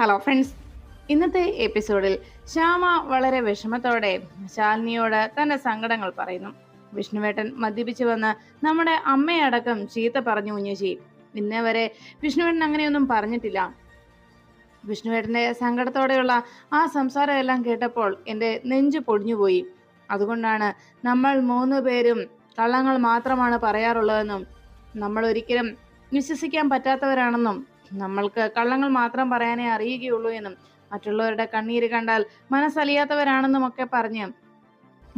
Hello friends ഇന്നത്തെ എപ്പിസോഡിൽ ശ്യാമ വളരെ വിഷമത്തോടെ ശാലിനിയോട് തന്റെ സങ്കടങ്ങൾ പറയുന്നു. വിഷ്ണുവേട്ടൻ മദ്യപിച്ചു വന്ന് നമ്മുടെ അമ്മയടക്കം ചീത്ത പറഞ്ഞു കുഞ്ഞുചി ഇന്നേ വരെ വിഷ്ണുവേട്ടൻ അങ്ങനെയൊന്നും പറഞ്ഞിട്ടില്ല. വിഷ്ണുവേട്ടന്റെ സങ്കടത്തോടെയുള്ള ആ സംസാരം എല്ലാം കേട്ടപ്പോൾ എന്റെ നെഞ്ച് പൊടിഞ്ഞുപോയി. അതുകൊണ്ടാണ് നമ്മൾ മൂന്ന് പേരും കള്ളങ്ങൾ മാത്രമാണ് പറയാറുള്ളതെന്നും നമ്മൾ ഒരിക്കലും വിശ്വസിക്കാൻ പറ്റാത്തവരാണെന്നും നമ്മൾക്ക് കള്ളങ്ങൾ മാത്രം പറയാനേ അറിയുകയുള്ളൂ എന്നും മറ്റുള്ളവരുടെ കണ്ണീര് കണ്ടാൽ മനസ്സലിയാത്തവരാണെന്നും ഒക്കെ പറഞ്ഞ്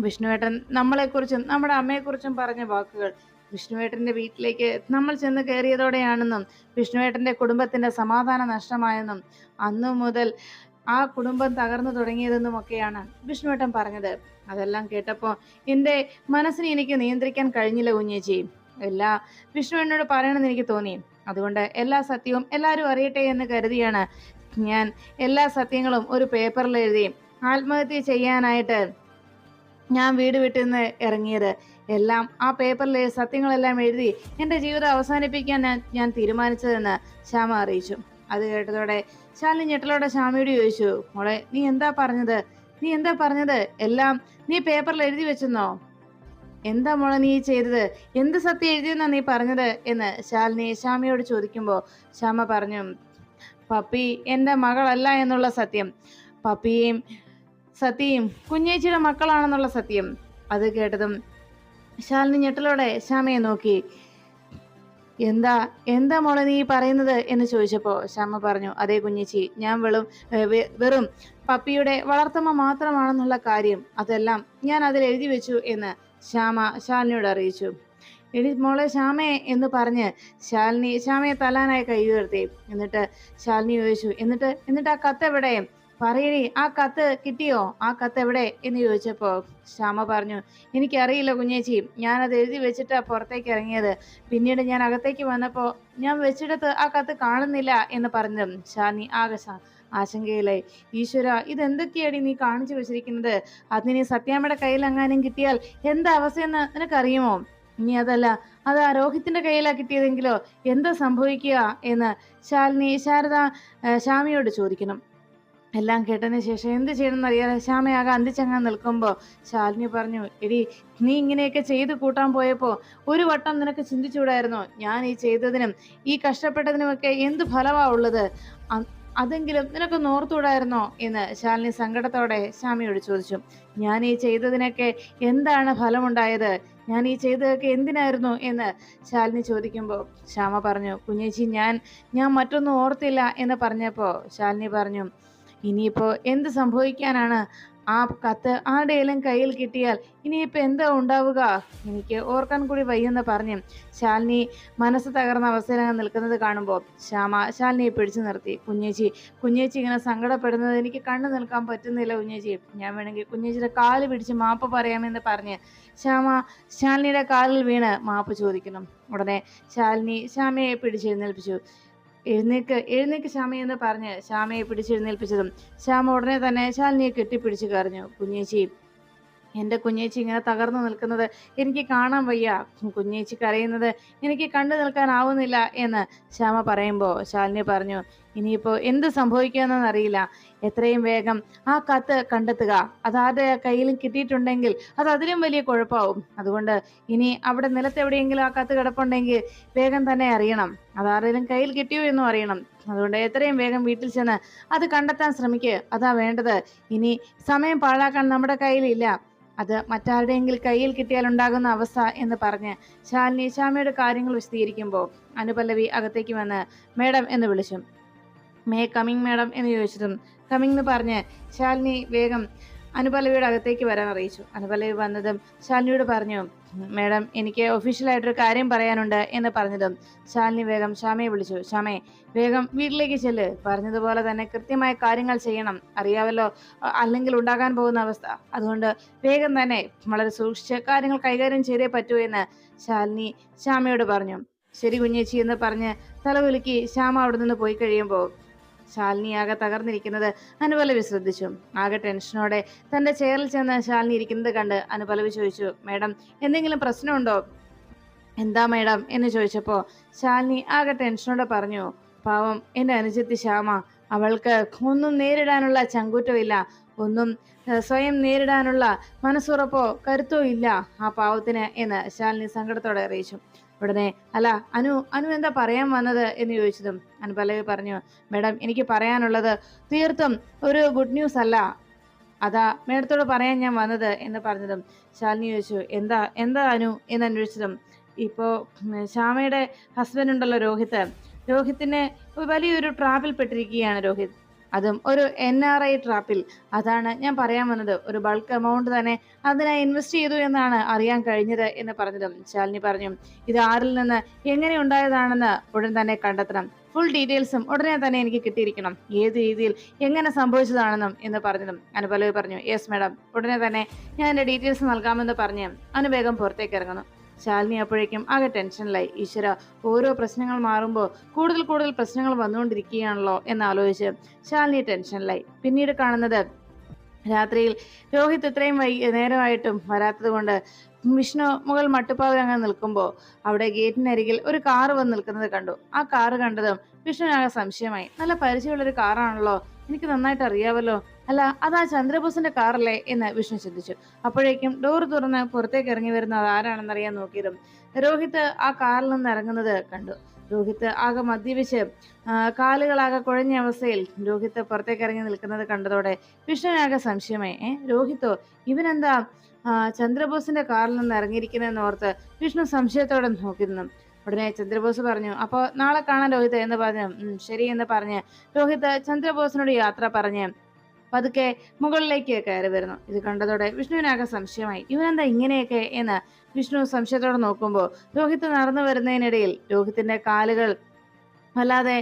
വിഷ്ണുവേട്ടൻ നമ്മളെക്കുറിച്ചും നമ്മുടെ അമ്മയെക്കുറിച്ചും പറഞ്ഞ വാക്കുകൾ വിഷ്ണുവേട്ടന്റെ വീട്ടിലേക്ക് നമ്മൾ ചെന്ന് കയറിയതോടെയാണെന്നും വിഷ്ണുവേട്ടന്റെ കുടുംബത്തിന്റെ സമാധാന നഷ്ടമായെന്നും അന്നു മുതൽ ആ കുടുംബം തകർന്നു തുടങ്ങിയതെന്നും ഒക്കെയാണ് വിഷ്ണുവേട്ടൻ പറഞ്ഞത്. അതെല്ലാം കേട്ടപ്പോൾ എന്റെ മനസ്സിനെ എനിക്ക് നിയന്ത്രിക്കാൻ കഴിഞ്ഞില്ല കുഞ്ഞേച്ചി. എല്ലാ വിഷ്ണു എന്നോട് പറയണമെന്ന് എനിക്ക് തോന്നി. അതുകൊണ്ട് എല്ലാ സത്യവും എല്ലാവരും അറിയട്ടെ എന്ന് കരുതിയാണ് ഞാൻ എല്ലാ സത്യങ്ങളും ഒരു പേപ്പറിൽ എഴുതി ആത്മഹത്യ ചെയ്യാനായിട്ട് ഞാൻ വീട് വിട്ടു നിന്ന് ഇറങ്ങിയത്. എല്ലാം ആ പേപ്പറിലെ സത്യങ്ങളെല്ലാം എഴുതി എന്റെ ജീവിതം അവസാനിപ്പിക്കാൻ ഞാൻ ഞാൻ തീരുമാനിച്ചതെന്ന് ശ്യാമ അറിയിച്ചു. അത് കേട്ടതോടെ ശാലിനി ഞെട്ടലോടെ ശ്യാമയോട് ചോദിച്ചു മോളെ നീ എന്താ പറഞ്ഞത്? നീ എന്താ പറഞ്ഞത്? എല്ലാം നീ പേപ്പറിൽ എഴുതി വെച്ചെന്നോ? എന്താ മോളെ നീ ചെയ്തത്? എന്ത് സത്യം എഴുതിയെന്നാ നീ പറഞ്ഞത്? എന്ന് ശാലിനി ശ്യാമയോട് ചോദിക്കുമ്പോൾ ശ്യാമ പറഞ്ഞു പപ്പി എന്റെ മകളല്ല എന്നുള്ള സത്യം. പപ്പിയും സത്യയും കുഞ്ഞേച്ചിയുടെ മക്കളാണെന്നുള്ള സത്യം. അത് കേട്ടതും ശാലിനി ഞെട്ടലോടെ ശ്യാമയെ നോക്കി. എന്താ എന്താ മോളെ നീ പറയുന്നത്? എന്ന് ചോദിച്ചപ്പോൾ ശ്യാമ പറഞ്ഞു അതേ കുഞ്ഞേച്ചി ഞാൻ വെളും വെറും പപ്പിയുടെ വളർത്തമ്മ മാത്രമാണെന്നുള്ള കാര്യം. അതെല്ലാം ഞാൻ അതിൽ എഴുതി വെച്ചു എന്ന് ശ്യാമ ശാലിനിയോട് അറിയിച്ചു. എടി മോളെ ശ്യാമേ എന്ന് പറഞ്ഞ് ശാലിനി ശ്യാമയെ തല്ലാനായി കൈ ഉയർത്തി. എന്നിട്ട് ശാലിനി ചോദിച്ചു എന്നിട്ട് എന്നിട്ട് ആ കത്ത് എവിടെ? പറയടി ആ കത്ത് കിട്ടിയോ? ആ കത്ത് എവിടെ? എന്ന് ചോദിച്ചപ്പോൾ ശ്യാമ പറഞ്ഞു എനിക്കറിയില്ല കുഞ്ഞേച്ചി ഞാനത് എഴുതി വെച്ചിട്ടാണ് പുറത്തേക്ക് ഇറങ്ങിയത്. പിന്നീട് ഞാൻ അകത്തേക്ക് വന്നപ്പോൾ ഞാൻ വെച്ചിടത്ത് ആ കത്ത് കാണുന്നില്ല എന്ന് പറഞ്ഞു ശാലിനി ആകെ ആശങ്കയിലായി. ഈശ്വര ഇതെന്തൊക്കെയാടി നീ കാണിച്ചു വെച്ചിരിക്കുന്നത്? അതിന് സത്യാമ്മയുടെ കയ്യിലെങ്ങാനും കിട്ടിയാൽ എന്താ അവസ്ഥയെന്ന് നിനക്കറിയുമോ? ഇനി അതല്ല അത് ആ രോഹിത്തിന്റെ കയ്യിലാ കിട്ടിയതെങ്കിലോ? എന്താ സംഭവിക്കുക എന്ന് ശാലിനി ശാരദ ശ്യാമിയോട് ചോദിക്കണം. എല്ലാം കേട്ടതിന് ശേഷം എന്ത് ചെയ്യണമെന്ന് അറിയാതെ ശ്യാമയാകെ അന്തിച്ചങ്ങാൻ നിൽക്കുമ്പോൾ ശാലിനി പറഞ്ഞു എടി നീ ഇങ്ങനെയൊക്കെ ചെയ്ത് കൂട്ടാൻ പോയപ്പോൾ ഒരു വട്ടം നിനക്ക് ചിന്തിച്ചുകൂടായിരുന്നോ? ഞാൻ ഈ ചെയ്തതിനും ഈ കഷ്ടപ്പെട്ടതിനുമൊക്കെ എന്ത് ഫലമാ ഉള്ളത്? അതെങ്കിലും നിനക്ക് നോർത്തൂടായിരുന്നോ എന്ന് ശാലിനി സങ്കടത്തോടെ ശ്യാമിയോട് ചോദിച്ചു. ഞാൻ ഈ ചെയ്തതിനൊക്കെ എന്താണ് ഫലമുണ്ടായത്? ഞാൻ ഈ ചെയ്തതൊക്കെ എന്തിനായിരുന്നു? എന്ന് ശാലിനി ചോദിക്കുമ്പോൾ ശ്യാമ പറഞ്ഞു കുഞ്ഞേച്ചി ഞാൻ ഞാൻ മറ്റൊന്നും ഓർത്തില്ല എന്ന് പറഞ്ഞപ്പോൾ ശാലിനി പറഞ്ഞു ഇനിയിപ്പോൾ എന്ത് സംഭവിക്കാനാണ്? ആ കത്ത് ആരുടെയെങ്കിലും കയ്യിൽ കിട്ടിയാൽ ഇനിയിപ്പോൾ എന്താ ഉണ്ടാവുക? എനിക്ക് ഓർക്കാൻ കൂടി വയ്യെന്ന് പറഞ്ഞു ശാലിനി മനസ്സ് തകർന്ന അവസരം നിൽക്കുന്നത് കാണുമ്പോൾ ശ്യാമ ശാലിനിയെ പിടിച്ചു നിർത്തി. കുഞ്ഞേച്ചി കുഞ്ഞേച്ചി ഇങ്ങനെ സങ്കടപ്പെടുന്നത് എനിക്ക് കണ്ടു നിൽക്കാൻ പറ്റുന്നില്ല കുഞ്ഞേച്ചി. ഞാൻ വേണമെങ്കിൽ കുഞ്ഞേച്ചിയുടെ കാൽ പിടിച്ച് മാപ്പ് പറയാമെന്ന് പറഞ്ഞ് ശ്യാമ ശാലിനിയുടെ കാലിൽ വീണ് മാപ്പ് ചോദിക്കണം ഉടനെ ശാലിനി ശ്യാമയെ പിടിച്ചെഴുന്നേൽപ്പിച്ചു എഴുന്നേക്ക് എഴുന്നേക്ക് ശ്യാമ എന്ന് പറഞ്ഞ് ശ്യാമയെ പിടിച്ചെഴുന്നേൽപ്പിച്ചതും ശ്യാമ ഉടനെ തന്നെ ശാലിനിയെ കെട്ടിപ്പിടിച്ച് കരഞ്ഞു. കുഞ്ഞേച്ചി എന്റെ കുഞ്ഞേച്ചി ഇങ്ങനെ തകർന്നു നിൽക്കുന്നത് എനിക്ക് കാണാൻ വയ്യ. കുഞ്ഞേച്ചി കരയുന്നത് എനിക്ക് കണ്ടു നിൽക്കാനാവുന്നില്ല എന്ന് ശ്യാമ പറയുമ്പോൾ ശാലിനി പറഞ്ഞു ഇനിയിപ്പോൾ എന്ത് സംഭവിക്കുമെന്നൊന്നും അറിയില്ല. എത്രയും വേഗം ആ കത്ത് കണ്ടെത്തുക. അത് ആരുടെ കയ്യിലും കിട്ടിയിട്ടുണ്ടെങ്കിൽ അത് അതിലും വലിയ കുഴപ്പമാവും. അതുകൊണ്ട് ഇനി അവിടെ നിലത്തെവിടെയെങ്കിലും ആ കത്ത് കിടപ്പുണ്ടെങ്കിൽ വേഗം തന്നെ അറിയണം. അത് ആരുടെയും കയ്യിൽ കിട്ടിയോ എന്നും അറിയണം. അതുകൊണ്ട് എത്രയും വേഗം വീട്ടിൽ ചെന്ന് അത് കണ്ടെത്താൻ ശ്രമിക്കുക അതാ വേണ്ടത്. ഇനി സമയം പാഴാക്കാൻ നമ്മുടെ കയ്യിലില്ല. അത് മറ്റാരുടെയെങ്കിലും കയ്യിൽ കിട്ടിയാൽ ഉണ്ടാകുന്ന അവസ്ഥ എന്ന് പറഞ്ഞ് ശാലിനി ശ്യാമയുടെ കാര്യങ്ങൾ വിശദീകരിക്കുമ്പോൾ അനുപല്ലവി അകത്തേക്ക് വന്ന് മേഡം എന്ന് വിളിച്ചു. മേ കമ്മിങ് മാഡം എന്ന് ചോദിച്ചതും കമ്മിങ് എന്ന് പറഞ്ഞ് ശാലിനി വേഗം അനുപല്ലവിയുടെ അകത്തേക്ക് വരാൻ അറിയിച്ചു. അനുപല്ലവി വന്നതും ശാലിനിയോട് പറഞ്ഞു മാഡം എനിക്ക് ഒഫീഷ്യലായിട്ടൊരു കാര്യം പറയാനുണ്ട് എന്ന് പറഞ്ഞതും ശാലിനി വേഗം ശ്യാമയെ വിളിച്ചു. ശ്യാമേ വേഗം വീട്ടിലേക്ക് ചെല്ല്. പറഞ്ഞതുപോലെ തന്നെ കൃത്യമായ കാര്യങ്ങൾ ചെയ്യണം. അറിയാവല്ലോ അ- അല്ലെങ്കിൽ ഉണ്ടാകാൻ പോകുന്ന അവസ്ഥ. അതുകൊണ്ട് വേഗം തന്നെ വളരെ സൂക്ഷിച്ച് കാര്യങ്ങൾ കൈകാര്യം ചെയ്തേ പറ്റൂ എന്ന് ശാലിനി ശ്യാമയോട് പറഞ്ഞു. ശരി കുഞ്ഞേച്ചി എന്ന് പറഞ്ഞ് തലകുലുക്കി ശ്യാമ അവിടെ നിന്ന് പോയി കഴിയുമ്പോൾ ശാലിനി ആകെ തകർന്നിരിക്കുന്നത് അനുപലവി ശ്രദ്ധിച്ചു. ആകെ ടെൻഷനോടെ തന്റെ ചെയറിൽ ചെന്ന് ശാലിനി ഇരിക്കുന്നത് കണ്ട് അനുപലവി ചോദിച്ചു മേഡം എന്തെങ്കിലും പ്രശ്നമുണ്ടോ? എന്താ മേഡം? എന്ന് ചോദിച്ചപ്പോൾ ശാലിനി ആകെ ടെൻഷനോടെ പറഞ്ഞു പാവം എന്റെ അനുജത്തി ശ്യാമ അവൾക്ക് ഒന്നും നേരിടാനുള്ള ചങ്കൂറ്റമില്ല ഒന്നും സ്വയം നേരിടാനുള്ള മനസ്സുറപ്പോ കരുത്തോ ഇല്ല ആ പാവത്തിന് എന്ന് ശാലിനി സങ്കടത്തോടെ അറിയിച്ചു. ഉടനെ അല്ല അനു അനു എന്താ പറയാൻ വന്നത് എന്ന് ചോദിച്ചതും അനു പലവി പറഞ്ഞു മേഡം എനിക്ക് പറയാനുള്ളത് തീർത്തും ഒരു ഗുഡ് ന്യൂസ് അല്ല. അതാ മേഡത്തോട് പറയാൻ ഞാൻ വന്നത് എന്ന് പറഞ്ഞതും ശാലിനി ചോദിച്ചു എന്താ എന്താ അനു? എന്ന് അന്വേഷിച്ചതും. ഇപ്പോൾ ശ്യാമയുടെ ഹസ്ബൻഡ് ഉണ്ടല്ലോ രോഹിത് രോഹിത്തിന് വലിയൊരു ട്രാപ്പിൽ പെട്ടിരിക്കുകയാണ് രോഹിത്. അതും ഒരു എൻ ആർ ഐ ട്രാപ്പിൽ അതാണ് ഞാൻ പറയാൻ വന്നത്. ഒരു ബൾക്ക് എമൗണ്ട് തന്നെ അതിനായി ഇൻവെസ്റ്റ് ചെയ്തു എന്നാണ് അറിയാൻ കഴിഞ്ഞത് എന്ന് പറഞ്ഞതും ശാലിനി പറഞ്ഞു. ഇത് ആരിൽ നിന്ന് എങ്ങനെ ഉണ്ടായതാണെന്ന് ഉടൻ തന്നെ കണ്ടെത്തണം. ഫുൾ ഡീറ്റെയിൽസും ഉടനെ തന്നെ എനിക്ക് കിട്ടിയിരിക്കണം. ഏത് രീതിയിൽ എങ്ങനെ സംഭവിച്ചതാണെന്നും എന്ന് പറഞ്ഞതും അനുപലവി പറഞ്ഞു. യെസ് മാഡം ഉടനെ തന്നെ ഞാൻ എന്റെ ഡീറ്റെയിൽസ് നൽകാമെന്ന് പറഞ്ഞ് അനുവേഗം പുറത്തേക്ക് ഇറങ്ങുന്നു. ശാലിനി അപ്പോഴേക്കും ആകെ ടെൻഷനിലായി. ഈശ്വര ഓരോ പ്രശ്നങ്ങൾ മാറുമ്പോൾ കൂടുതൽ കൂടുതൽ പ്രശ്നങ്ങൾ വന്നുകൊണ്ടിരിക്കുകയാണല്ലോ എന്നാലോചിച്ച് ശാലിനി ടെൻഷനിലായി. പിന്നീട് കാണുന്നത് രാത്രിയിൽ രോഹിത് ഇത്രയും വൈ നേരമായിട്ടും വരാത്തത് കൊണ്ട് വിഷ്ണു മുകൾ മട്ടുപ്പാവിൽ അങ്ങനെ നിൽക്കുമ്പോൾ അവിടെ ഗേറ്റിനരികിൽ ഒരു കാറ് വന്ന് നിൽക്കുന്നത് കണ്ടു. ആ കാറ് കണ്ടതും വിഷ്ണുവിനാകെ സംശയമായി. നല്ല പരിചയമുള്ളൊരു കാറാണല്ലോ. എനിക്ക് നന്നായിട്ട് അറിയാവല്ലോ അല്ല അതാ ചന്ദ്രബോസിന്റെ കാറല്ലേ എന്ന് വിഷ്ണു ചിന്തിച്ചു. അപ്പോഴേക്കും ഡോർ തുറന്ന് പുറത്തേക്ക് ഇറങ്ങി വരുന്നത് ആരാണെന്നറിയാൻ നോക്കിയതും രോഹിത് ആ കാറിൽ നിന്ന് ഇറങ്ങുന്നത് കണ്ടു. രോഹിത് ആകെ മദ്യപിച്ച് കാലുകളാകെ കുഴഞ്ഞ അവസ്ഥയിൽ രോഹിത് പുറത്തേക്ക് ഇറങ്ങി നിൽക്കുന്നത് കണ്ടതോടെ വിഷ്ണുവിനാകെ സംശയമായി. ഏ രോഹിത്തോ ഇവനെന്താ ചന്ദ്രബോസിന്റെ കാറിൽ നിന്ന് ഇറങ്ങിയിരിക്കുന്നതെന്ന് ഓർത്ത് വിഷ്ണു സംശയത്തോടെ നോക്കിയിരുന്നു. ഉടനെ ചന്ദ്രബോസ് പറഞ്ഞു അപ്പോൾ നാളെ കാണാൻ രോഹിത് എന്ന് പറഞ്ഞു ശരി എന്ന് പറഞ്ഞ് രോഹിത് ചന്ദ്രബോസിനോട് യാത്ര പറഞ്ഞ് പതുക്കെ മുകളിലേക്ക് കയറി വരുന്നു. ഇത് കണ്ടതോടെ വിഷ്ണുവിനാകെ സംശയമായി. ഇവനെന്താ ഇങ്ങനെയൊക്കെ? എന്ന് വിഷ്ണു സംശയത്തോടെ നോക്കുമ്പോൾ രോഹിത് നടന്നു വരുന്നതിനിടയിൽ രോഹിത്തിന്റെ കാലുകൾ വല്ലാതെ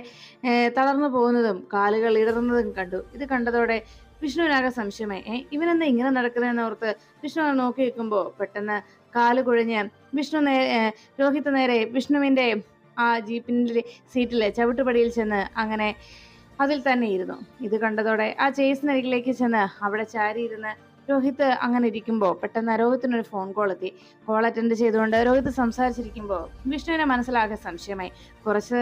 തളർന്നു പോകുന്നതും കാലുകൾ ഇടറുന്നതും കണ്ടു. ഇത് കണ്ടതോടെ വിഷ്ണുവിനാകെ സംശയമായി. ഏ ഇവനെന്താ ഇങ്ങനെ നടക്കുന്നതെന്ന് ഓർത്ത് വിഷ്ണു നോക്കി വെക്കുമ്പോൾ പെട്ടെന്ന് കാൽ കുഴഞ്ഞ് വിഷ്ണു നേരെ രോഹിത് നേരെ വിഷ്ണുവിന്റെ ആ ജീപ്പിന്റെ സീറ്റിലെ ചവിട്ടുപടിയിൽ ചെന്ന് അങ്ങനെ അതിൽ തന്നെ ഇരുന്നു. ഇത് കണ്ടതോടെ ആ ചേസിനരികിലേക്ക് ചെന്ന് അവിടെ ചാരിയിരുന്ന് രോഹിത് അങ്ങനെ ഇരിക്കുമ്പോൾ പെട്ടെന്ന് രോഹിത്തിനൊരു ഫോൺ കോൾ എത്തി. കോൾ അറ്റൻഡ് ചെയ്തുകൊണ്ട് രോഹിത് സംസാരിച്ചിരിക്കുമ്പോൾ വിഷ്ണുവിനെ മനസ്സിലാകെ സംശയമായി. കുറച്ച്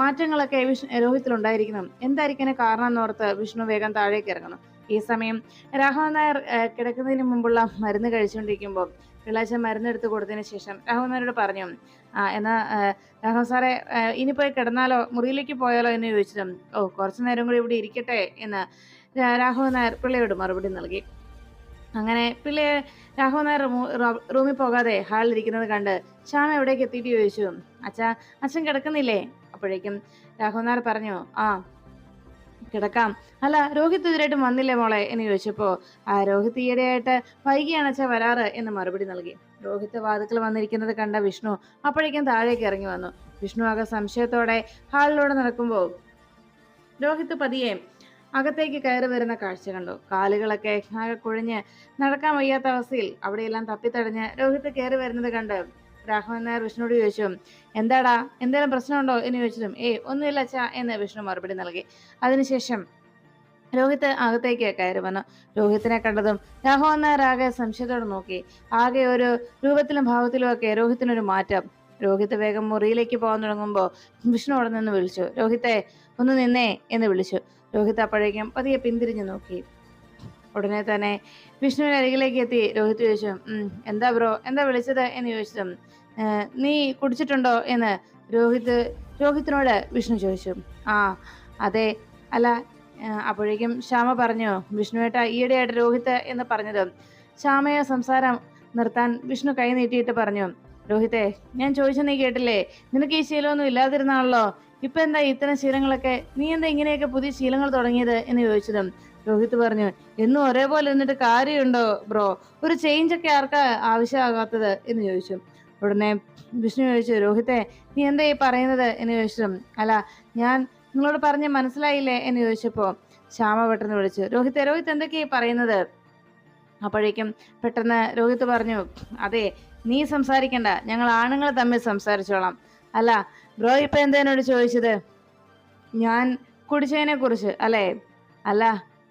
മാറ്റങ്ങളൊക്കെ വിഷ്ണു രോഹിത്തിലുണ്ടായിരിക്കുന്നു എന്തായിരിക്കും കാരണം എന്നോർത്ത് വിഷ്ണു വേഗം താഴേക്ക് ഇറങ്ങുന്നു. ഈ സമയം രാഘവൻ നായർ കിടക്കുന്നതിന് മുമ്പുള്ള മരുന്ന് കഴിച്ചുകൊണ്ടിരിക്കുമ്പോൾ പിള്ളാച്ച മരുന്ന് എടുത്ത് കൊടുത്തതിന് ശേഷം രാഘവൻ നായരോട് പറഞ്ഞു ആ രാഘവ സാറേ ഇനി പോയി കിടന്നാലോ? മുറിയിലേക്ക് പോയാലോ എന്ന് ചോദിച്ചതും ഓ കുറച്ചു നേരം കൂടി ഇവിടെ ഇരിക്കട്ടെ എന്ന് രാഘവ നായർ പിള്ളയോട് മറുപടി നൽകി. അങ്ങനെ പിള്ളയെ രാഘവ നായർ റൂമിൽ പോകാതെ ഹാളിൽ ഇരിക്കുന്നത് കണ്ട് ശ്യാമ എവിടേക്ക് എത്തിയിട്ട് ചോദിച്ചു. അച്ഛാ അച്ഛൻ കിടക്കുന്നില്ലേ? അപ്പോഴേക്കും രാഘവ നായർ പറഞ്ഞു ആ കിടക്കാം. അല്ല രോഹിത് ഇതിലായിട്ടും വന്നില്ലേ മോളെ? എന്ന് ചോദിച്ചപ്പോ ആ രോഹിത് ഈയിടെയായിട്ട് വൈകിയാണ് അച്ഛാ വരാറ് എന്ന് മറുപടി നൽകി. രോഹിത് വാതുക്കൾ വന്നിരിക്കുന്നത് കണ്ട വിഷ്ണു അപ്പോഴേക്കും താഴേക്ക് ഇറങ്ങി വന്നു. വിഷ്ണു ആകെ സംശയത്തോടെ ഹാളിലൂടെ നടക്കുമ്പോൾ രോഹിത് പതിയെ അകത്തേക്ക് കയറി വരുന്ന കാഴ്ച കണ്ടു. കാലുകളൊക്കെ ആകെ കുഴഞ്ഞ് നടക്കാൻ വയ്യാത്ത അവസ്ഥയിൽ അവിടെയെല്ലാം തപ്പിത്തടഞ്ഞ് രോഹിത് കയറി വരുന്നത് കണ്ട് രാഘവൻ നായർ വിഷ്ണുവോട് ചോദിച്ചു എന്താടാ? എന്തെങ്കിലും പ്രശ്നമുണ്ടോ? എന്ന് ചോദിച്ചതും ഏയ് ഒന്നുമില്ല അച്ഛാ എന്ന് വിഷ്ണു മറുപടി നൽകി. അതിനുശേഷം രോഹിത് അകത്തേക്ക് കയറി വന്നു. രോഹിത്തിനെ കണ്ടതും രാഘവൻ നായർ ആകെ സംശയത്തോടെ നോക്കി. ആകെ ഒരു രൂപത്തിലും ഭാവത്തിലും ഒക്കെ രോഹിത്തിനൊരു മാറ്റം. രോഹിത് വേഗം മുറിയിലേക്ക് പോകാൻ തുടങ്ങുമ്പോൾ വിഷ്ണു അവിടെ നിന്ന് വിളിച്ചു. രോഹിത്തെ ഒന്ന് നിന്നേ എന്ന് വിളിച്ചു. രോഹിത് അപ്പോഴേക്കും പതിയെ പിന്തിരിഞ്ഞു നോക്കി. ഉടനെ തന്നെ വിഷ്ണുവിന്റെ അരികിലേക്ക് എത്തി. രോഹിത് ചോദിച്ചു "ഉം, എന്താ ബ്രോ? എന്താ വിളിച്ചത്? എന്ന് ചോദിച്ചതും നീ കുടിച്ചിട്ടുണ്ടോ? എന്ന് രോഹിത് രോഹിത്തിനോട് വിഷ്ണു ചോദിച്ചു. ആ അതെ. അല്ല അപ്പോഴേക്കും ശ്യാമ പറഞ്ഞു വിഷ്ണുവേട്ട ഈയിടെയായിട്ട് രോഹിത് എന്ന് പറഞ്ഞത് ശ്യാമയെ സംസാരം നിർത്താൻ വിഷ്ണു കൈ നീട്ടിയിട്ട് പറഞ്ഞു രോഹിത്തെ ഞാൻ ചോദിച്ചു നീ കേട്ടില്ലേ? നിനക്ക് ഈ ശീലമൊന്നും ഇല്ലാതിരുന്നാണല്ലോ. ഇപ്പൊ എന്താ ഇത്തരം ശീലങ്ങളൊക്കെ? നീ എന്താ ഇങ്ങനെയൊക്കെ പുതിയ ശീലങ്ങൾ തുടങ്ങിയത്? എന്ന് ചോദിച്ചതും രോഹിത് പറഞ്ഞു എന്നും ഒരേപോലെ എന്നിട്ട് കാര്യമുണ്ടോ ബ്രോ? ഒരു ചേഞ്ച് ഒക്കെ ആർക്കാ ആവശ്യമാകാത്തത്? എന്ന് ചോദിച്ചു. ഉടനെ വിഷ്ണു ചോദിച്ചു രോഹിത്തെ നീ എന്താ ഈ പറയുന്നത്? എന്ന് ചോദിച്ചതും അല്ല ഞാൻ നിങ്ങളോട് പറഞ്ഞ് മനസ്സിലായില്ലേ എന്ന് ചോദിച്ചപ്പോ ശ്യാമ പെട്ടെന്ന് വിളിച്ചു. രോഹിത് രോഹിത് എന്തൊക്കെയാ പറയുന്നത്? അപ്പോഴേക്കും പെട്ടെന്ന് രോഹിത് പറഞ്ഞു അതെ നീ സംസാരിക്കണ്ട. ഞങ്ങൾ ആണുങ്ങൾ തമ്മിൽ സംസാരിച്ചോളാം. അല്ല ബ്രോ ഇപ്പൊ എന്തേനോട് ചോദിച്ചത്? ഞാൻ കുടിച്ചതിനെ കുറിച്ച് അല്ലേ? അല്ല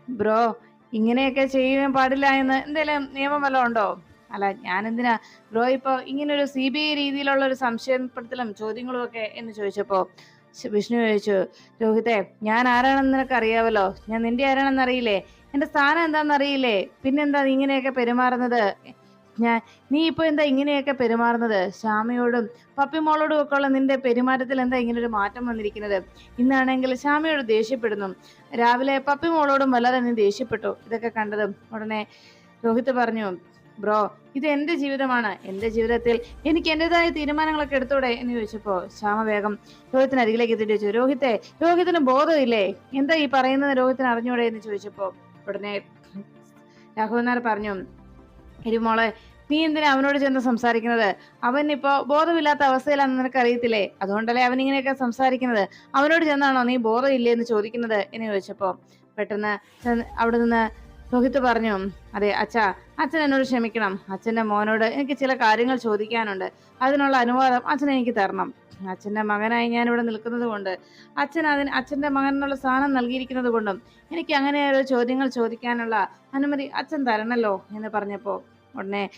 ബ്രോ ഇങ്ങനെയൊക്കെ ചെയ്യാൻ പാടില്ല എന്ന് എന്തെങ്കിലും നിയമം വല്ലതും ഉണ്ടോ? അല്ല ഞാൻ എന്തിനാ ബ്രോ ഇപ്പൊ ഇങ്ങനെ ഒരു സി ബി ഐ രീതിയിലുള്ള ഒരു സംശയപ്പെടുത്തലും ചോദ്യങ്ങളും ഒക്കെ എന്ന് ചോദിച്ചപ്പോ ശ- വിഷ്ണു ചോദിച്ചു രോഹിതേ ഞാൻ ആരാണെന്ന് നിനക്ക് അറിയാവല്ലോ? ഞാൻ നിന്റെ ആരാണെന്ന് അറിയില്ലേ? എന്റെ സ്ഥാനം എന്താണെന്ന് അറിയില്ലേ? പിന്നെന്താ ഇങ്ങനെയൊക്കെ പെരുമാറുന്നത്? ഞാൻ നീ ഇപ്പൊ എന്താ ഇങ്ങനെയൊക്കെ പെരുമാറുന്നത്? ശ്യാമയോടും പപ്പിമോളോടും ഒക്കെ ഉള്ള നിന്റെ പെരുമാറ്റത്തിൽ എന്താ ഇങ്ങനെ ഒരു മാറ്റം വന്നിരിക്കുന്നത്? ഇന്നാണെങ്കിൽ ശ്യാമയോട് ദേഷ്യപ്പെടുന്നു. രാവിലെ പപ്പിമോളോടും വല്ലാതെ നീ ദേഷ്യപ്പെട്ടു. ഇതൊക്കെ കണ്ടതും ഉടനെ രോഹിത് പറഞ്ഞു ബ്രോ ഇത് എന്റെ ജീവിതമാണ്. എന്റെ ജീവിതത്തിൽ എനിക്ക് എന്റേതായ തീരുമാനങ്ങളൊക്കെ എടുത്തൂടെ? എന്ന് ചോദിച്ചപ്പോ ശ്യാമ വേഗം രോഹിത്തിന് അരികിലേക്ക് എത്തിയിട്ട് ചോദിച്ചു രോഹിത്തെ രോഹിത്തിന് ബോധമില്ലേ? എന്താ ഈ പറയുന്നത് രോഹിത്തിന് അറിഞ്ഞൂടെ? എന്ന് ചോദിച്ചപ്പോ ഉടനെ രാഘവൻ പറഞ്ഞു ഇരുമോളെ നീ എന്തിനാ അവനോട് ചെന്ന് സംസാരിക്കുന്നത്? അവൻ ഇപ്പോ ബോധമില്ലാത്ത അവസ്ഥയിലാണെന്ന് നിനക്ക് അറിയത്തില്ലേ അതുകൊണ്ടല്ലേ അവൻ ഇങ്ങനെയൊക്കെ സംസാരിക്കുന്നത്? അവനോട് ചെന്നാണോ നീ ബോധമില്ലേ എന്ന് ചോദിക്കുന്നത്? എന്ന് ചോദിച്ചപ്പോ പെട്ടെന്ന് അവിടെ നിന്ന് രോഹിത് പറഞ്ഞു അതെ അച്ഛ അച്ഛൻ എന്നോട് ക്ഷമിക്കണം. അച്ഛന്റെ മോനോട് എനിക്ക് ചില കാര്യങ്ങൾ ചോദിക്കാനുണ്ട്. അതിനുള്ള അനുവാദം അച്ഛൻ എനിക്ക് തരണം. അച്ഛന്റെ മകനായി ഞാൻ ഇവിടെ നിൽക്കുന്നത് കൊണ്ട് അച്ഛൻ അതിന് അച്ഛന്റെ മകനുള്ള സ്ഥാനം നൽകിയിരിക്കുന്നത് കൊണ്ടും എനിക്ക് അങ്ങനെ ചോദ്യങ്ങൾ ചോദിക്കാനുള്ള അനുമതി അച്ഛൻ തരണല്ലോ എന്ന് പറഞ്ഞപ്പോ ഉടനെ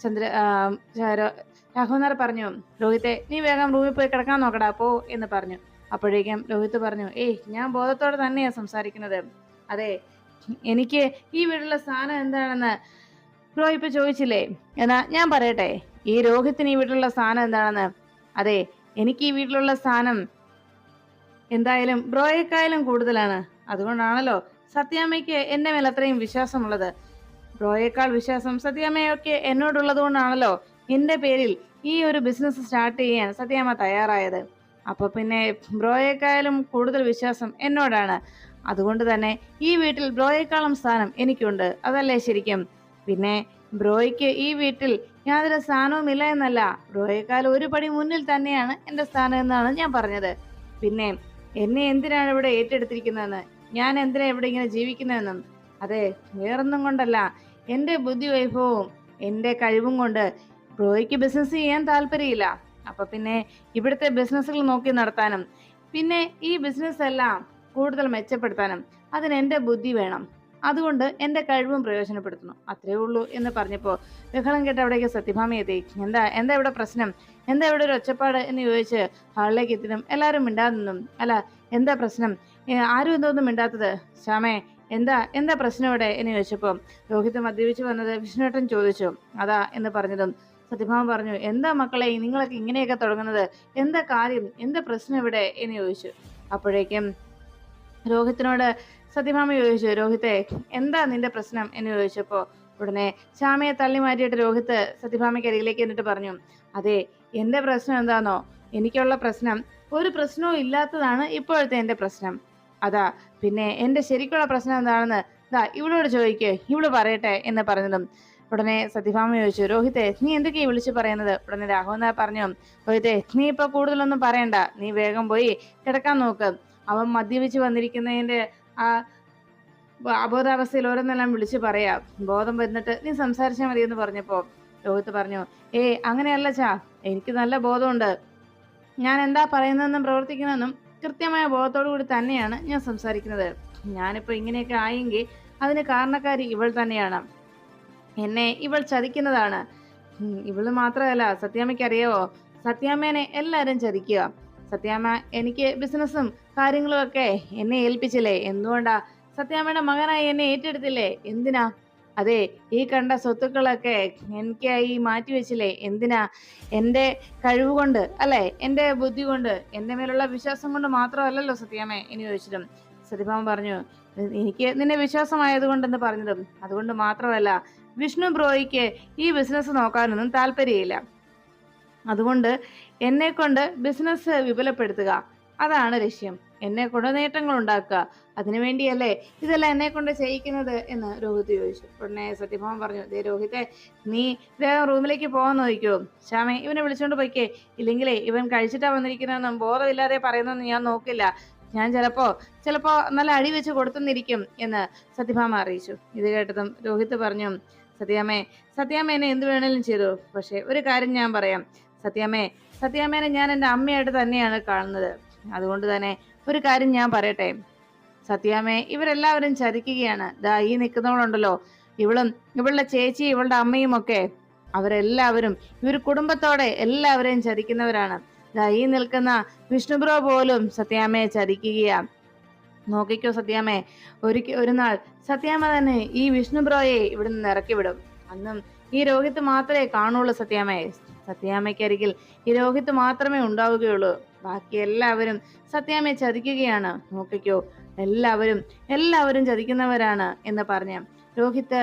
ചന്ദ്ര ആ, രാ- രാഘവൻ നായർ പറഞ്ഞു രോഹിത്തെ നീ വേഗം റൂമിൽ പോയി കിടക്കാൻ നോക്കടാ പോ എന്ന് പറഞ്ഞു. അപ്പോഴേക്കും രോഹിത് പറഞ്ഞു ഏയ് ഞാൻ ബോധത്തോടെ തന്നെയാ സംസാരിക്കുന്നത്. അതെ എനിക്ക് ഈ വീടുള്ള സാധനം എന്താണെന്ന് ബ്രോ ഇപ്പൊ ചോദിച്ചില്ലേ? എന്നാ ഞാൻ പറയട്ടെ. ഈ രോഹിത്തിന് ഈ വീട്ടിലുള്ള സാധനം എന്താണെന്ന്? അതെ എനിക്ക് ഈ വീട്ടിലുള്ള സാധനം എന്തായാലും ബ്രോയേക്കായാലും കൂടുതലാണ്. അതുകൊണ്ടാണല്ലോ സത്യാമ്മയ്ക്ക് എന്റെ മേൽ അത്രയും വിശ്വാസമുള്ളത്. ബ്രോയേക്കാൾ വിശ്വാസം സത്യാമ്മയൊക്കെ എന്നോടുള്ളത് കൊണ്ടാണല്ലോ എന്റെ പേരിൽ ഈ ഒരു ബിസിനസ് സ്റ്റാർട്ട് ചെയ്യാൻ സത്യാമ്മ തയ്യാറായത്. അപ്പോൾ പിന്നെ ബ്രോയേക്കായാലും കൂടുതൽ വിശ്വാസം എന്നോടാണ്. അതുകൊണ്ട് തന്നെ ഈ വീട്ടിൽ ബ്രോയേക്കാളും സ്ഥാനം എനിക്കുണ്ട്. അതല്ലേ ശരിക്കും? പിന്നെ ബ്രോയ്ക്ക് ഈ വീട്ടിൽ യാതൊരു സ്ഥാനവും ഇല്ല എന്നല്ല. ബ്രോയേക്കാൾ ഒരു പടി മുന്നിൽ തന്നെയാണ് എന്റെ സ്ഥാനം എന്നാണ് ഞാൻ പറഞ്ഞത്. പിന്നെ എന്നെ എന്തിനാണ് ഇവിടെ ഏറ്റെടുത്തിരിക്കുന്നതെന്ന്? ഞാൻ എന്തിനാ ഇവിടെ ഇങ്ങനെ ജീവിക്കുന്നതെന്നും? അതെ വേറൊന്നും കൊണ്ടല്ല. എന്റെ ബുദ്ധി വൈഭവവും എന്റെ കഴിവും കൊണ്ട് ബ്രോയ്ക്ക് ബിസിനസ് ചെയ്യാൻ താല്പര്യമില്ല. അപ്പം പിന്നെ ഇവിടുത്തെ ബിസിനസ്സുകൾ നോക്കി നടത്താനും. പിന്നെ ഈ ബിസിനസ് എല്ലാം കൂടുതൽ മെച്ചപ്പെടുത്താനും അതിന് എന്റെ ബുദ്ധി വേണം. അതുകൊണ്ട് എന്റെ കഴിവും പ്രയോജനപ്പെടുത്തുന്നു. അത്രേ ഉള്ളൂ എന്ന് പറഞ്ഞപ്പോൾ ബഹളം കേട്ട് അവിടേക്ക് സത്യഭാമ എത്തി. എന്താ എന്താ ഇവിടെ പ്രശ്നം? എന്താ ഇവിടെ ഒരു ഒച്ചപ്പാട് എന്ന് ചോദിച്ച് ഹാളിലേക്ക് എത്തിനും എല്ലാവരും മിണ്ടാതെന്നും അല്ല എന്താ പ്രശ്നം? ആരും എന്തോന്നും മിണ്ടാത്തത്. ശ്യാമേ എന്താ എന്താ പ്രശ്നം ഇവിടെ എന്ന് ചോദിച്ചപ്പോൾ രോഹിത് മദ്യപിച്ച് വന്നത് വിഷ്ണുവേട്ടൻ ചോദിച്ചു. അതാ എന്ന് പറഞ്ഞതും സത്യഭാമ പറഞ്ഞു എന്താ മക്കളെ നിങ്ങളൊക്കെ ഇങ്ങനെയൊക്കെ തുടങ്ങുന്നത്? എന്താ കാര്യം? എന്താ പ്രശ്നം ഇവിടെ എന്ന് ചോദിച്ചു. അപ്പോഴേക്കും രോഹിത്തിനോട് സത്യഭാമ ചോദിച്ചു രോഹിത്തെ എന്താ നിന്റെ പ്രശ്നം? എന്ന് ചോദിച്ചപ്പോ ഉടനെ ശ്യാമയെ തള്ളി മാറ്റിയിട്ട് രോഹിത്ത് സത്യഭാമയ്ക്ക് അരികിലേക്ക് എന്നിട്ട് പറഞ്ഞു അതെ എന്റെ പ്രശ്നം എന്താണോ എനിക്കുള്ള പ്രശ്നം ഒരു പ്രശ്നവും ഇല്ലാത്തതാണ് ഇപ്പോഴത്തെ എന്റെ പ്രശ്നം. അതാ പിന്നെ എന്റെ ശരിക്കുള്ള പ്രശ്നം എന്താണെന്ന് ഇതാ ഇവളോട് ചോദിക്കേ ഇവൾ പറയട്ടെ എന്ന് പറഞ്ഞതും ഉടനെ സത്യഭാമ ചോദിച്ചു രോഹിത്തെ നീ എന്തൊക്കെയാ വിളിച്ചു പറയുന്നത്? ഉടനെ രാഘവൻ പറഞ്ഞു രോഹിത്തെ നീ ഇപ്പൊ കൂടുതലൊന്നും പറയണ്ട നീ വേഗം പോയി കിടക്കാൻ നോക്ക്. അവൻ മദ്യപിച്ച് വന്നിരിക്കുന്നതിന്റെ ആ അബോധാവസ്ഥയിൽ ഓരോന്നെല്ലാം വിളിച്ച് പറയാം. ബോധം വന്നിട്ട് നീ സംസാരിച്ചാൽ മതി എന്ന് പറഞ്ഞപ്പോൾ രോഹിത്ത് പറഞ്ഞു ഏയ് അങ്ങനെയല്ല ചാ എനിക്ക് നല്ല ബോധമുണ്ട്. ഞാൻ എന്താ പറയുന്നതെന്നും പ്രവർത്തിക്കുന്നതെന്നും കൃത്യമായ ബോധത്തോടു കൂടി തന്നെയാണ് ഞാൻ സംസാരിക്കുന്നത്. ഞാനിപ്പോൾ ഇങ്ങനെയൊക്കെ ആയെങ്കിൽ അതിന് കാരണക്കാരി ഇവൾ തന്നെയാണ്. എന്നെ ഇവൾ ചതിക്കുന്നതാണ്. ഇവൾ മാത്രമല്ല സത്യാമ്മയ്ക്ക് അറിയാവോ? സത്യാമ്മേനെ എല്ലാവരും ചതിക്കുക. സത്യാമ്മ എനിക്ക് ബിസിനസ്സും കാര്യങ്ങളും ഒക്കെ എന്നെ ഏൽപ്പിച്ചില്ലേ? എന്തുകൊണ്ടാ? സത്യാമ്മയുടെ മകനായി എന്നെ ഏറ്റെടുത്തില്ലേ? എന്തിനാ? അതെ ഈ കണ്ട സ്വത്തുക്കളൊക്കെ എനിക്കായി മാറ്റി വെച്ചില്ലേ? എന്തിനാ? എന്റെ കഴിവ് കൊണ്ട് അല്ലെ? എന്റെ ബുദ്ധി കൊണ്ട് എന്റെ മേലുള്ള വിശ്വാസം കൊണ്ട് മാത്രമല്ലല്ലോ സത്യാമ്മേ എന്ന് ചോദിച്ചിട്ടും സത്യഭാമ പറഞ്ഞു എനിക്ക് നിന്നെ വിശ്വാസമായത് കൊണ്ടെന്ന് പറഞ്ഞതും. അതുകൊണ്ട് മാത്രമല്ല വിഷ്ണു ബ്രോയ്ക്ക് ഈ ബിസിനസ് നോക്കാനൊന്നും താല്പര്യമില്ല. അതുകൊണ്ട് എന്നെ കൊണ്ട് ബിസിനസ് വിപുലപ്പെടുത്തുക. അതാണ് ലക്ഷ്യം. എന്നെ കൊണ്ട് നേട്ടങ്ങൾ ഉണ്ടാക്കുക. അതിനുവേണ്ടിയല്ലേ ഇതെല്ലാം എന്നെ കൊണ്ട് ചെയ്യിക്കുന്നത് എന്ന് രോഹിത് ചോദിച്ചു. ഉടനെ സത്യഭാമ പറഞ്ഞു ദേ രോഹിത്തെ നീ വേഗം റൂമിലേക്ക് പോകാൻ നോക്കിക്കോ. ശ്യാമേ ഇവനെ വിളിച്ചോണ്ട് പോയിക്കേ. ഇല്ലെങ്കിലേ ഇവൻ കഴിച്ചിട്ടാ വന്നിരിക്കുന്നതെന്നും ബോധമില്ലാതെ പറയുന്നതെന്ന് ഞാൻ നോക്കില്ല. ഞാൻ ചിലപ്പോ ചിലപ്പോ നല്ല അടി വെച്ച് കൊടുത്തുന്നിരിക്കും എന്ന് സത്യഭാമ അറിയിച്ചു. ഇത് കേട്ടതും രോഹിത് പറഞ്ഞു സത്യാമേ സത്യാമ്മ എന്നെ എന്ത് വേണേലും ചെയ്തു. പക്ഷെ ഒരു കാര്യം ഞാൻ പറയാം. സത്യാമ്മേ സത്യാമ്മേനെ ഞാൻ എന്റെ അമ്മയായിട്ട് തന്നെയാണ് കാണുന്നത്. അതുകൊണ്ട് തന്നെ ഒരു കാര്യം ഞാൻ പറയട്ടെ. സത്യാമേ ഇവരെല്ലാവരും ചതിക്കുകയാണ്. ദാ ഈ നിൽക്കുന്നവളുണ്ടല്ലോ ഇവളും ഇവളുടെ ചേച്ചി ഇവളുടെ അമ്മയും ഒക്കെ അവരെല്ലാവരും ഈ ഒരു കുടുംബത്തോടെ എല്ലാവരെയും ചതിക്കുന്നവരാണ്. ദാ ഈ നിൽക്കുന്ന വിഷ്ണുബ്രോ പോലും സത്യാമ്മയെ ചതിക്കുകയാണ് നോക്കിക്കോ സത്യാമേ ഒരിക്ക ഒരു നാൾ സത്യാമ തന്നെ ഈ വിഷ്ണുബ്രോയെ ഇവിടെ നിന്ന് ഇറക്കി വിടും അന്നും ഈ രോഹിത്ത് മാത്രമേ കാണുള്ളൂ സത്യാമ്മയെ സത്യാമ്മയ്ക്കരികിൽ രോഹിത് മാത്രമേ ഉണ്ടാവുകയുള്ളൂ. ബാക്കി എല്ലാവരും സത്യാമ്മയെ ചതിക്കുകയാണ്. നോക്കിക്കോ എല്ലാവരും എല്ലാവരും ചതിക്കുന്നവരാണ് എന്ന് പറഞ്ഞ രോഹിത്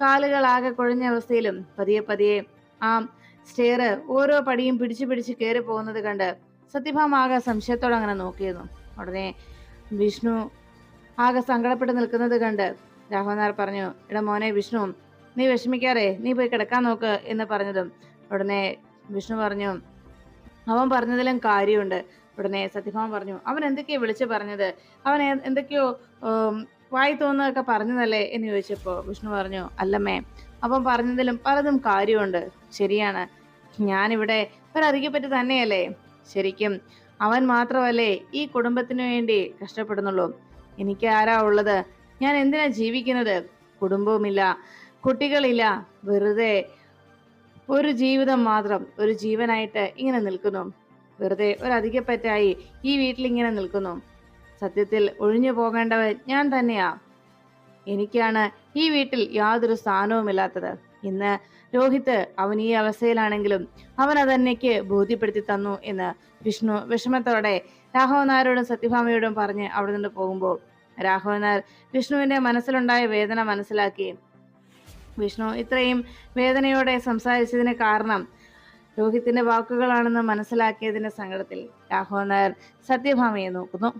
കാലുകളാകെ കുഴഞ്ഞ അവസ്ഥയിലും പതിയെ പതിയെ ആ സ്റ്റെയർ ഓരോ പടിയും പിടിച്ചു പിടിച്ച് കയറി പോകുന്നത് കണ്ട് സത്യഭാമ ആകെ സംശയത്തോടെ അങ്ങനെ നോക്കിയിരുന്നു. ഉടനെ വിഷ്ണു ആകെ സങ്കടപ്പെട്ട് നിൽക്കുന്നത് കണ്ട് രാഘവനാർ പറഞ്ഞു ഇട മോനെ വിഷ്ണു നീ വിഷമിക്കാറേ നീ പോയി കിടക്കാൻ നോക്ക് എന്ന് പറഞ്ഞതും ഉടനെ വിഷ്ണു പറഞ്ഞു അവൻ പറഞ്ഞതിലും കാര്യമുണ്ട്. ഉടനെ സത്യഭാമ പറഞ്ഞു അവൻ എന്തൊക്കെയോ വിളിച്ചു പറഞ്ഞത്? അവൻ എന്തൊക്കെയോ വായി തോന്നുന്നതൊക്കെ പറഞ്ഞതല്ലേ? എന്ന് ചോദിച്ചപ്പോ വിഷ്ണു പറഞ്ഞു അല്ലമ്മേ അവൻ പറഞ്ഞതിലും പലതും കാര്യമുണ്ട്. ശരിയാണ്. ഞാനിവിടെ ഒരധികപ്പറ്റി തന്നെയല്ലേ? ശരിക്കും. അവൻ മാത്രമല്ലേ ഈ കുടുംബത്തിന് വേണ്ടി കഷ്ടപ്പെടുന്നുള്ളൂ. എനിക്ക് ആരാ ഉള്ളത്? ഞാൻ എന്തിനാ ജീവിക്കുന്നത്? കുടുംബവുമില്ല. കുട്ടികളില്ല. വെറുതെ ഒരു ജീവിതം മാത്രം ഒരു ജീവനായിട്ട് ഇങ്ങനെ നിൽക്കുന്നു. വെറുതെ ഒരു അധികപ്പറ്റായി ഈ വീട്ടിൽ ഇങ്ങനെ നിൽക്കുന്നു. സത്യത്തിൽ ഒഴിഞ്ഞു പോകേണ്ടവൻ ഞാൻ തന്നെയാ. എനിക്കാണ് ഈ വീട്ടിൽ യാതൊരു സ്ഥാനവുമില്ലാത്തത്. ഇന്ന് രോഹിത് അവൻ ഈ അവസ്ഥയിലാണെങ്കിലും അവൻ അതെന്നേക്ക് ബോധ്യപ്പെടുത്തി തന്നു എന്ന് വിഷ്ണു വിഷമത്തോടെ രാഘവൻ നായരോടും സത്യഭാമയോടും പറഞ്ഞ് അവിടെ നിന്ന് പോകുമ്പോൾ രാഘവൻ വിഷ്ണുവിന്റെ മനസ്സിലുണ്ടായ വേദന മനസ്സിലാക്കി വിഷ്ണു ഇത്രയും വേദനയോടെ സംസാരിച്ചതിന് കാരണം രോഹിത്തിന്റെ വാക്കുകളാണെന്ന് മനസ്സിലാക്കിയതിന്റെ സങ്കടത്തിൽ രാഘവൻ നായർ സത്യഭാമയെ നോക്കുന്നു.